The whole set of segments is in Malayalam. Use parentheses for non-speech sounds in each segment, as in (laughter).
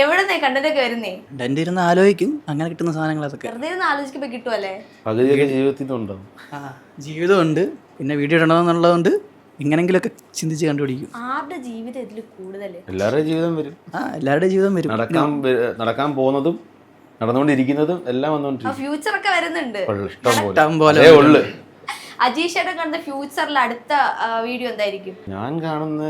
എവിടെന്നേ കണ്ടതൊക്കെ വരുന്നേ? എന്റെ ഇരുന്ന് ആലോചിക്കും. അങ്ങനെ കിട്ടുന്ന സാധനങ്ങൾ അതൊക്കെ. വെറുതെ ഇരുന്ന് ആലോചിക്കുമ്പോ കിട്ടുമല്ലേ പകുതിയൊക്കെ ജീവിതത്തിൽ ആ ജീവിതമുണ്ട്. പിന്നെ വീഡിയോ ഇടണമെന്നുള്ളതുകൊണ്ട് ഇങ്ങനെങ്കിലൊക്കെ ചിന്തിച്ച് കണ്ടുപിടിക്കും. ആരുടെ ജീവിതം ഇതിൽ കൂടുതൽ എല്ലാവരുടെയും ജീവിതം വരും. ആ എല്ലാവരുടെയും ജീവിതം വരും. നടക്കാൻ വ- നടക്കാൻ പോകുന്നതും നടന്നുകൊണ്ടിരിക്കുന്നതും എല്ലാം വന്നുകൊണ്ടിരിക്കും. ഫ്യൂച്ചർ ഒക്കെ വരുന്നുണ്ട്. ഇഷ്ടം ഇഷ്ടം പോലെ. പോലെ അതേ ഉള്ളു. അജീഷയുടെ കണ്ട ഫ്യൂച്ചറിൽ അടുത്ത വീഡിയോ എന്തായിരിക്കും? ഞാൻ കാണുന്ന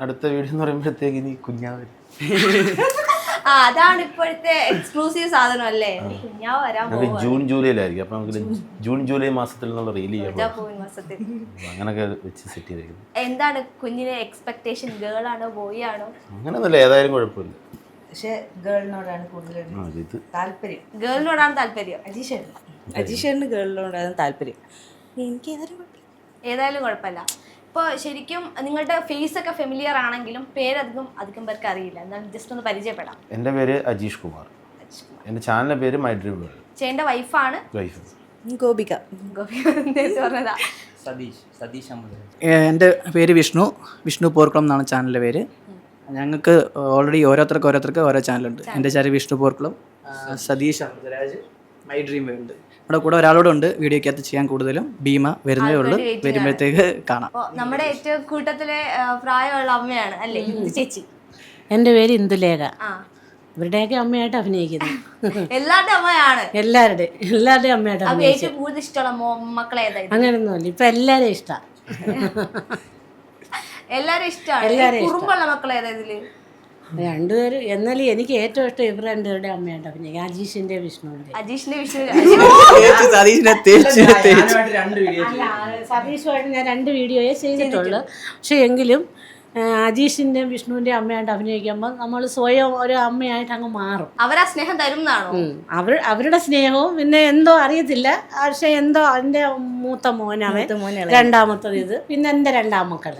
അടുത്ത വീഡിയോ എന്ന് പറയുമ്പോഴത്തേക്ക് ഇനി കുഞ്ഞാവര്. (laughs) ആ അതാണ് ഇപ്പോഴത്തെ എക്സ്ക്ലൂസീവ് സാധനം അല്ലേ? കുഞ്ഞാവ് വരാൻ നമുക്ക് ജൂൺ ജൂലൈയിലായിരിക്കും. അപ്പൊ നമുക്ക് ജൂൺ. ജൂലൈ മാസത്തിൽ നിന്നുള്ള റീൽ ചെയ്യാൻ ഇതാ പോകും മാസത്തിൽ. അപ്പൊ അങ്ങനൊക്കെ വെച്ച് സെറ്റ് ചെയ്തേക്കുന്നത് എന്താണ് കുഞ്ഞിനെ എക്സ്പെക്ടേഷൻ ഗേൾ ആണോ ബോയ് ആണോ? അങ്ങനെയൊന്നുമില്ല ഏതായാലും കുഴപ്പമില്ല. പക്ഷെ ഗേളിനോടാണ് കൂടുതൽ താല്പര്യം. ഗേളിനോടാണ് താല്പര്യം. അജീഷേണ് അജീഷേണ് ഗേളിനോടാണ് താല്പര്യം. എനിക്ക് ഏതായാലും കുഴപ്പമില്ല. ഇപ്പോൾ ശരിക്കും നിങ്ങളുടെ ഫേസ് ഒക്കെ ഫെമിലിയർ ആണെങ്കിലും പേരധികം അധികം പേർക്ക് അറിയില്ല. എന്നാൽ ജസ്റ്റ് ഒന്ന് പരിചയപ്പെടാം. എന്റെ പേര് അജീഷ് കുമാർ. എന്റെ ചാനലിന്റെ പേര് മൈ ഡ്രീം വേൾഡ് ചേട്ടന്റെ വൈഫാണ് വൈഫ് ഗോപിക. ഗോപിക. സതീഷ് സതീഷ് എന്റെ പേര് വിഷ്ണു. വിഷ്ണു പോർക്കുളം എന്നാണ് ചാനലിന്റെ പേര്. ഞങ്ങൾക്ക് ഓൾറെഡി ഓരോരുത്തർക്ക് ഓരോരുത്തർക്ക് ഓരോ ചാനലുണ്ട്. എന്റെ channel Vishnu Porkulam. Satheesh Amritraj my dream world. നമ്മുടെ കൂടെ ഒരാളോട് ഉണ്ട്. വീഡിയോക്കകത്ത് ചെയ്യാൻ കൂടുതലും ഭീമ വരുന്നേ ഉള്ളൂ. വരുമ്പോഴത്തേക്ക് കാണാം. നമ്മുടെ ഏറ്റവും കൂട്ടത്തിലെ പ്രായമുള്ള അമ്മയാണ് അല്ലേ? ചേച്ചി. എന്റെ പേര് ഇന്ദുലേഖ. ആ. ഇവരുടെയൊക്കെ അമ്മയായിട്ട് അഭിനയിക്കുന്നു. (laughs) എല്ലാവരുടെ അമ്മയാണ്. എല്ലാവരുടെയും എല്ലാവരുടെയും അമ്മയായിട്ട് ഏറ്റവും കൂടുതൽ ഇഷ്ടമുള്ള മക്കളെ അങ്ങനെയൊന്നുമില്ല ഇപ്പൊ എല്ലാവരെയും ഇഷ്ടമാണ് (laughs) എല്ലാരും ഇഷ്ടമാണ് കുറുമ്പുള്ള മക്കളെ ഏതാ ഇതിൽ? രണ്ടുപേരും എന്നാൽ എനിക്ക് ഏറ്റവും ഇഷ്ടം ഇവർ രണ്ടുപേരുടെ അമ്മയുണ്ട് പിന്നെ വിഷ്ണുവിന്റെ അജീഷിന്റെ വിഷ്ണു സതീഷുമായിട്ട് ഞാൻ രണ്ട് വീഡിയോയെ ചെയ്തിട്ടുള്ളു. പക്ഷെ എങ്കിലും അജീഷിന്റെ വിഷ്ണുവിന്റെ അമ്മയായിട്ട് അഭിനയിക്കുമ്പോൾ നമ്മൾ സ്വയം ഒരു അമ്മയായിട്ട് അങ്ങ് മാറും. അവരാ സ്നേഹം തരും എന്നാണോ ഉം. അവർ അവരുടെ സ്നേഹവും പിന്നെ എന്തോ അറിയത്തില്ല. പക്ഷെ എന്തോ എന്റെ മൂത്ത മോനവൻ രണ്ടാമത്തത് ഇത്. പിന്നെ എന്റെ രണ്ടാം മക്കൾ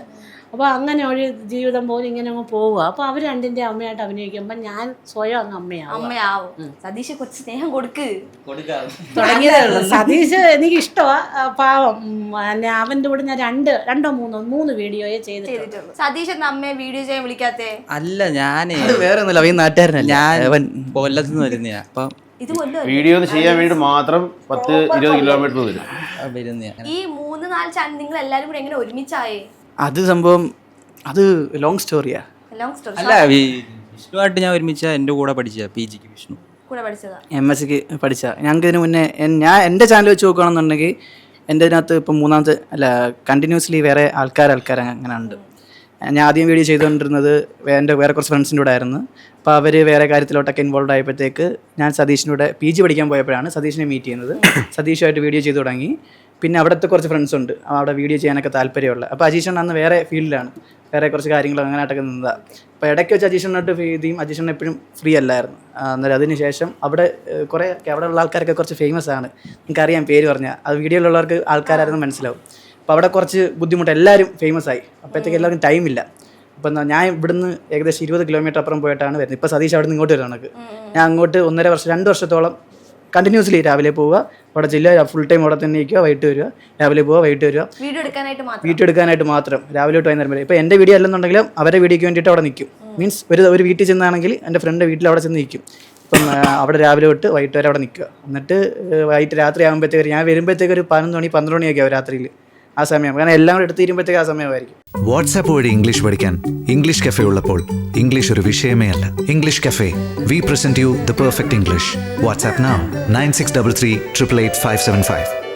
അപ്പോൾ അങ്ങനെ ഒരു ജീവിതം പോലും ഇങ്ങനെ അങ്ങ് പോവുക. അപ്പോൾ അവർ രണ്ടിന്റെ അമ്മയായിട്ട് അഭിനയിക്കുമ്പോൾ ഞാൻ സ്വയം അങ്ങ് അമ്മയാവും. അമ്മയാവും സതീഷ് കുറച്ച് സ്നേഹം കൊടുക്ക്. കൊടുക്കാം. തുടങ്ങിയതേ ഉള്ളൂ. (laughs) സതീഷ് എനിക്ക് ഇഷ്ടമാണ് പാവം. പിന്നെ അവന്റെ കൂടെ ഞാൻ രണ്ട് രണ്ടോ മൂന്നോ മൂന്ന് വീഡിയോയെ ചെയ്തിട്ടുണ്ട്. ചെയ്തിട്ടുള്ളൂ. സതീഷ് എന്ന അമ്മയെ വീഡിയോ ചെയ്യാൻ വിളിക്കാത്തേ? അല്ല ഞാനേ അത് വേറെ ഒന്നുമില്ല. അവൻ ഈ നാട്ടുകാരനല്ല? ഞാൻ അവൻ കൊല്ലത്ത് നിന്ന് വരുന്നയാ. അപ്പം ഇത് കൊല്ലോ വീഡിയോ ചെയ്യാൻ വേണ്ടി മാത്രം പത്ത് ഇരുപത് കിലോമീറ്റർ വരും വരുന്നയാ. ഈ മൂന്ന് നാല് ചാനൽ നിങ്ങൾ എല്ലാരും കൂടെ എങ്ങനെ ഒരുമിച്ചായേ? അത് സംഭവം അത് ലോങ് സ്റ്റോറിയാ ലോങ് സ്റ്റോറി അല്ല വി- വിഷ്ണുവായിട്ട് ഞാൻ ഒരുമിച്ച എന്റെ കൂടെ പഠിച്ച പി ജിക്ക് വിഷ്ണു. കൂടെ പഠിച്ചതാ. എം എസ് സിക്ക് പഠിച്ച ഞങ്ങൾക്ക് ഇതിന് മുന്നേ എൻ- ഞാൻ എന്റെ ചാനൽ വെച്ച് നോക്കുകയാണെന്നുണ്ടെങ്കിൽ എന്റെ ഇതിനകത്ത് ഇപ്പം മൂന്നാമത്തെ അല്ല കണ്ടിന്യൂസ്ലി വേറെ ആൾക്കാർ ആൾക്കാർ അങ്ങനെ ഉണ്ട്. ഞാൻ ആദ്യം വീഡിയോ ചെയ്തുകൊണ്ടിരുന്നത് വേ- എന്റെ വേറെ കുറച്ച് ഫ്രണ്ട്സിന്റെ കൂടെ ആയിരുന്നു. അപ്പോൾ അവർ വേറെ കാര്യത്തിലോട്ടൊക്കെ ഇൻവോൾവ് ആയപ്പോഴത്തേക്ക് ഞാൻ സതീഷിന്റെ കൂടെ പി ജി പഠിക്കാൻ പോയപ്പോഴാണ് സതീഷിനെ മീറ്റ് ചെയ്യുന്നത്. സതീഷുമായിട്ട് വീഡിയോ ചെയ്തു തുടങ്ങി. പിന്നെ അവിടുത്തെ കുറച്ച് ഫ്രണ്ട്സ് ഉണ്ട്. അവിടെ വീഡിയോ ചെയ്യാനൊക്കെ താല്പര്യമുള്ള. അപ്പോൾ അജീഷൻ അന്ന് വേറെ ഫീൽഡിലാണ് വേറെ കുറച്ച് കാര്യങ്ങൾ അങ്ങനെയായിട്ടൊക്കെ നിന്നതാണ് അപ്പോൾ ഇടയ്ക്ക് വെച്ച് അജീഷനായിട്ട് ഫീതിയും അജീഷൻ എപ്പോഴും ഫ്രീ അല്ലായിരുന്നു. അന്നേരം അതിന് ശേഷം അവിടെ കുറേ അവിടെ ഉള്ള ആൾക്കാരൊക്കെ കുറച്ച് ഫേമസ് ആണ്. നിങ്ങൾക്കറിയാം പേര് പറഞ്ഞാൽ അത് വീഡിയോയിലുള്ളവർക്ക് ആൾക്കാരായിരുന്നു മനസ്സിലാവും. അപ്പോൾ അവിടെ കുറച്ച് ബുദ്ധിമുട്ട് എല്ലാവരും ഫേമസ് ആയി. അപ്പോഴത്തേക്ക് എല്ലാവർക്കും ടൈമില്ല അപ്പം എന്താ ഞാൻ ഇവിടുന്ന് ഏകദേശം ഇരുപത് കിലോമീറ്റർ അപ്പുറം പോയിട്ടാണ് വരുന്നത്. ഇപ്പോൾ സതീഷ് അവിടെ നിന്ന് ഇങ്ങോട്ട് വരുന്നത് ഞാൻ അങ്ങോട്ട് ഒന്നര വർഷം രണ്ട് വർഷത്തോളം കണ്ടിന്യൂസ്ലി രാവിലെ പോവുക. അവിടെ ചെല്ലുക ഫുൾ ടൈം അവിടെ തന്നെ ഇരിക്കുക വൈകിട്ട് വരിക. രാവിലെ പോവുക വൈകിട്ട് വരിക. വീഡിയോ എടുക്കാനായിട്ട് മാത്രം? എടുക്കാനായിട്ട് മാത്രം. രാവിലെ തൊട്ട് വൈകുന്നേരം വരെ. ഇപ്പോൾ എന്റെ വീഡിയോ അല്ലെന്നുണ്ടെങ്കിലും അവരെ വീഡിയോയ്ക്ക് വേണ്ടിയിട്ട് അവിടെ നിൽക്കും. മീൻസ് ഒരു ഒരു വീട്ടിൽ ചെന്നാണെങ്കിൽ എന്റെ ഫ്രണ്ട് വീട്ടിൽ അവിടെ ചെന്ന് നിൽക്കും. ഇപ്പം അവിടെ രാവിലെ തൊട്ട് വൈകിട്ട് വരെ അവിടെ നിൽക്കുക. എന്നിട്ട് വൈകിട്ട് രാത്രി ആകുമ്പോഴത്തേക്ക് ഞാൻ വരുമ്പോഴത്തേക്ക് ഒരു പതിനൊന്ന് മണി പന്ത്രണ്ട് മണിയൊക്കെ ആവും രാത്രിയിൽ. ആ സമയം. കാരണം എല്ലാം കൂടെ എടുത്ത് തീരുമ്പോഴത്തേക്ക് ആ സമയമായിരിക്കും. വാട്സാപ്പ് വഴി ഇംഗ്ലീഷ് പഠിക്കാൻ ഇംഗ്ലീഷ് കഫേ ഉള്ളപ്പോൾ ഇംഗ്ലീഷ് ഒരു വിഷയമേ അല്ല. English cafe. We present you the perfect English WhatsApp nine six double three triple eight five seven five